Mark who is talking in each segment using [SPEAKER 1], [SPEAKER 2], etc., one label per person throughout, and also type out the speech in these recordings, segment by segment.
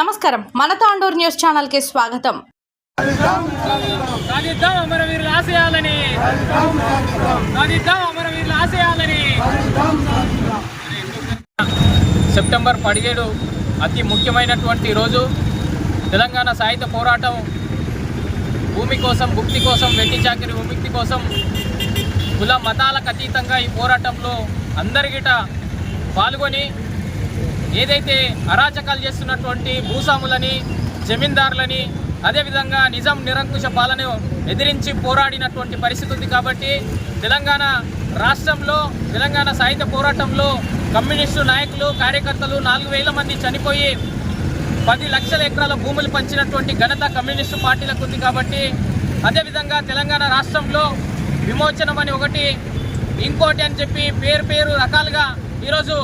[SPEAKER 1] నమస్కారం. మన తాండూర్ న్యూస్ ఛానల్కి స్వాగతం
[SPEAKER 2] సాధిద్దాం అమరవీరుల ఆశయాలని సాధిద్దాం అమరవీరుల ఆశయాలని. సెప్టెంబర్ పదిహేడు అతి ముఖ్యమైనటువంటి రోజు. తెలంగాణ సాహిత్య పోరాటం భూమి కోసం భుక్తి కోసం వెట్టి చాకిరి విముక్తి కోసం కుల మతాలకు అతీతంగా ఈ పోరాటంలో అందరిగిట పాల్గొని ఏదైతే అరాచకాలు చేస్తున్నటువంటి భూస్వాములని జమీందారులని అదేవిధంగా నిజాం నిరంకుశ పాలన ఎదిరించి పోరాడినటువంటి పరిస్థితి ఉంది కాబట్టి తెలంగాణ రాష్ట్రంలో తెలంగాణ సాహిత్య పోరాటంలో కమ్యూనిస్టు నాయకులు కార్యకర్తలు నాలుగు వేల మంది చనిపోయి పది లక్షల ఎకరాల భూములు పంచినటువంటి ఘనత కమ్యూనిస్టు పార్టీలకు ఉంది కాబట్టి అదేవిధంగా తెలంగాణ రాష్ట్రంలో విమోచనం అని ఒకటి ఇంకోటి అని చెప్పి పేరు పేరు రకాలుగా ఈరోజు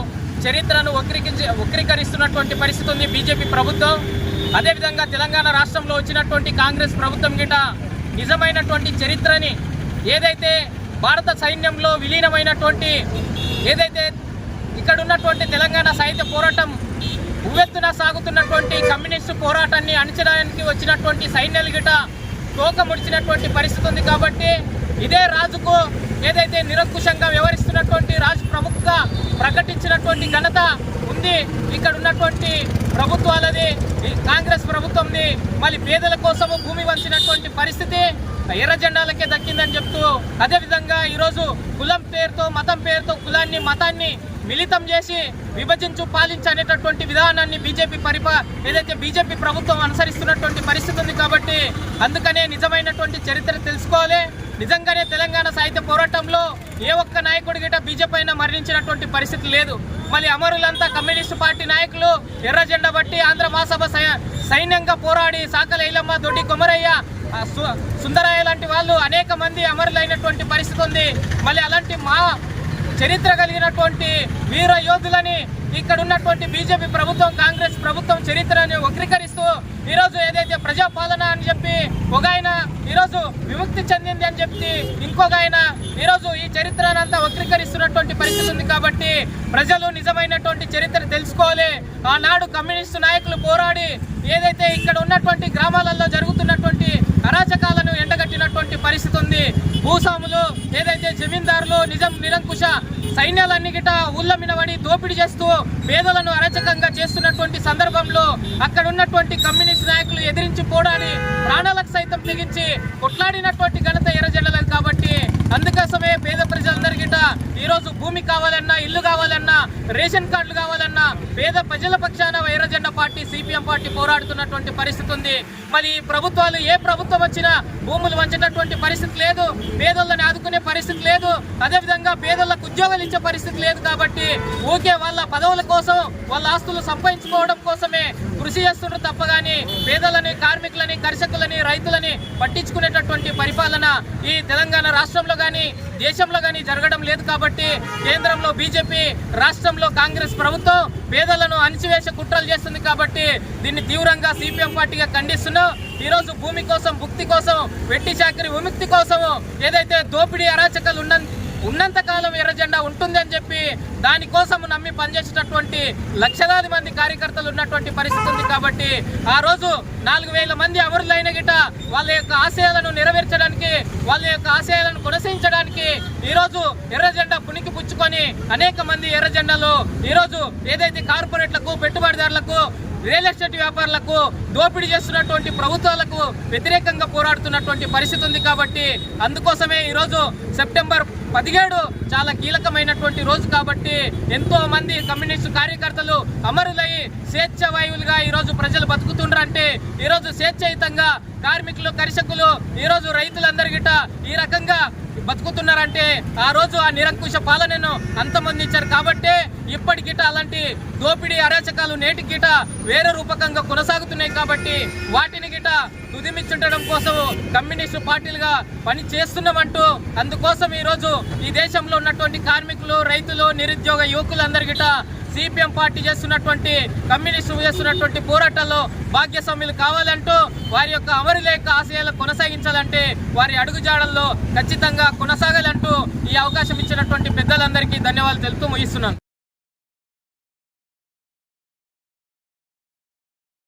[SPEAKER 2] చరిత్రను వక్రీకరించి వక్రీకరిస్తున్నటువంటి పరిస్థితి ఉంది బీజేపీ ప్రభుత్వం. అదేవిధంగా తెలంగాణ రాష్ట్రంలో వచ్చినటువంటి కాంగ్రెస్ ప్రభుత్వం గిట నిజమైనటువంటి చరిత్రని ఏదైతే భారత సైన్యంలో విలీనమైనటువంటి ఏదైతే ఇక్కడ ఉన్నటువంటి తెలంగాణ సాహిత్య పోరాటం ఉవ్వెత్తున సాగుతున్నటువంటి కమ్యూనిస్టు పోరాటాన్ని అణచడానికి వచ్చినటువంటి సైన్యాలు గిట తోక ముడిచినటువంటి పరిస్థితి ఉంది కాబట్టి ఇదే రాజుకు ఏదైతే నిరంకుశంగా వ్యవహరిస్తున్నటువంటి ప్రకటించినటువంటి ఘనత ఉంది. ఇక్కడ ఉన్నటువంటి ప్రభుత్వాలది ఈ కాంగ్రెస్ ప్రభుత్వంది. మళ్ళీ పేదల కోసము భూమి వంచినటువంటి పరిస్థితి ఎర్ర జెండాలకే దక్కిందని చెప్తూ అదేవిధంగా ఈరోజు కులం పేరుతో మతం పేరుతో కులాన్ని మతాన్ని మిళితం చేసి విభజించు పాలించు అనేటటువంటి విధానాన్ని బీజేపీ పరిపా ఏదైతే బీజేపీ ప్రభుత్వం అనుసరిస్తున్నటువంటి పరిస్థితి ఉంది కాబట్టి అందుకనే నిజమైనటువంటి చరిత్ర తెలుసుకోవాలి. నిజంగానే తెలంగాణ సాహిత్య పోరాటంలో ఏ ఒక్క నాయకుడి గిట బీజేపీ అయినా మరణించినటువంటి పరిస్థితి లేదు. మళ్ళీ అమరులంతా కమ్యూనిస్టు పార్టీ నాయకులు ఎర్ర జెండా బట్టి ఆంధ్ర మహాసభ సై- సైన్యంగా పోరాడి సాకల ఇలమ్మ దొడ్డి కొమరయ్య సు- సుందరయ్య లాంటి వాళ్ళు అనేక మంది అమరులైనటువంటి పరిస్థితి ఉంది. మళ్ళీ అలాంటి మా చరిత్ర కలిగినటువంటి వీర యోధులని ఇక్కడ ఉన్నటువంటి బీజేపీ ప్రభుత్వం కాంగ్రెస్ ప్రభుత్వం చరిత్రని వక్రీకరిస్తూ ఈరోజు ఏదైతే ప్రజాపాలన అని చెప్పి ఒక ఆయన ఈరోజు విముక్తి చెందింది అని చెప్పి ఇంకొక ఆయన ఈరోజు ఈ చరిత్రనంతా వక్రీకరిస్తున్నటువంటి పరిస్థితి ఉంది కాబట్టి ప్రజలు నిజమైనటువంటి చరిత్ర తెలుసుకోవాలి. ఆనాడు కమ్యూనిస్టు నాయకులు పోరాడి ఏదైతే ఇక్కడ ఉన్నటువంటి గ్రామాలలో జరుగుతున్నటువంటి అరాచకాలను ఎండగట్టినటువంటి పరిస్థితి ఉంది. భూస్వాములు జమీందారులు నిజం నిరంకుశ సైన్యాలన్నీ గిట ఉల్లమినబడి దోపిడీ చేస్తూ పేదలను అరచకంగా చేస్తున్నటువంటి సందర్భంలో అక్కడ ఉన్నటువంటి కమ్యూనిస్ట్ నాయకులు ఎదిరించి పోరాడి ప్రాణాలకు సైతం తెగించి కొట్లాడినటువంటి ఘనత ఎర్రజెండలేదు కాబట్టి అందుకోసమే పేద ప్రజలందరి గిట ఈరోజు భూమి కావాలన్నా ఇల్లు కావాలన్నా రేషన్ కార్డులు కావాలన్నా పేద ప్రజల పక్షాన వైరజెండ పార్టీ సిపిఎం పార్టీ పోరాడుతున్నటువంటి పరిస్థితి ఉంది. మరి ఈ ప్రభుత్వాలు ఏ ప్రభుత్వం వచ్చినా భూములు వంచినటువంటి పరిస్థితి లేదు పేదలను ఆదుకునే పరిస్థితి లేదు. అదేవిధంగా పేదలకు ఉద్యోగాలు ఇచ్చే పరిస్థితి లేదు కాబట్టి ఊకే వాళ్ళ పదవుల కోసం వాళ్ళ ఆస్తులు సంపాదించుకోవడం కోసమే కృషి చేస్తుండ్రు తప్ప కానీ పేదలని కార్మికులని కర్షకులని రైతులని పట్టించుకునేటటువంటి పరిపాలన ఈ తెలంగాణ రాష్ట్రంలో కానీ దేశంలో కానీ జరగడం లేదు కాబట్టి కేంద్రంలో బీజేపీ రాష్ట్రంలో కాంగ్రెస్ ప్రభుత్వం పేదలను అణిచివేసే కుట్రలు చేస్తుంది కాబట్టి దీన్ని తీవ్రంగా సిపిఎం పార్టీగా ఖండిస్తున్నాం. ఈరోజు భూమి కోసం భుక్తి కోసం వెట్టి చాకరి విముక్తి కోసం ఏదైతే దోపిడీ అరాచకాలు ఉన్న ఉన్నంతకాలం ఎర్రజెండా ఉంటుందని ఉంటుంది అని చెప్పి దానికోసం నమ్మి పనిచేసేటటువంటి లక్షలాది మంది కార్యకర్తలు ఉన్నటువంటి పరిస్థితి ఉంది కాబట్టి ఆ రోజు నాలుగు వేల మంది అమరులైన గిట వాళ్ళ యొక్క ఆశయాలను నెరవేర్చడానికి వాళ్ళ యొక్క ఆశయాలను కొనసాగించడానికి ఈరోజు ఎర్రజెండా పునికి పుచ్చుకొని అనేక మంది ఎర్రజెండలు ఈరోజు ఏదైతే కార్పొరేట్లకు పెట్టుబడిదారులకు రియల్ ఎస్టేట్ వ్యాపారులకు దోపిడీ చేస్తున్నటువంటి ప్రభుత్వాలకు వ్యతిరేకంగా పోరాడుతున్నటువంటి పరిస్థితి ఉంది కాబట్టి అందుకోసమే ఈరోజు సెప్టెంబర్ పదిహేడు చాలా కీలకమైనటువంటి రోజు కాబట్టి ఎంతో మంది కమ్యూనిస్టు కార్యకర్తలు అమరులై స్వేచ్ఛ వాయువులుగా ఈరోజు ప్రజలు బతుకుతుండ్రంటే ఈరోజు స్వేచ్ఛయుతంగా కార్మికులు కర్షకులు ఈరోజు రైతులందరి గిట ఈ రకంగా బతుకుతున్నారంటే ఆ రోజు ఆ నిరంకుశ పాలనను అంతమొందించారు కాబట్టి ఇప్పటికిట అలాంటి దోపిడీ అరాచకాలు నేటి గిట వేరే రూపకంగా కొనసాగుతున్నాయి కాబట్టి వాటిని గిట తుదిమిచ్చుండడం కోసం కమ్యూనిస్టు పార్టీలుగా పని చేస్తున్నామంటూ అందుకోసం ఈరోజు ఈ దేశంలో ఉన్నటువంటి కార్మికులు రైతులు నిరుద్యోగ యువకులందరి సిపిఎం పార్టీ చేస్తున్నటువంటి కమ్యూనిస్టు చేస్తున్నటువంటి పోరాటాల్లో భాగ్యస్వామ్యులు కావాలంటూ వారి యొక్క అమరుల ఆశయాలు కొనసాగించాలంటే వారి అడుగుజాడల్లో ఖచ్చితంగా కొనసాగాలంటూ ఈ అవకాశం ఇచ్చినటువంటి పెద్దలందరికీ ధన్యవాదాలు తెలుపుతూ ముగిస్తున్నాను.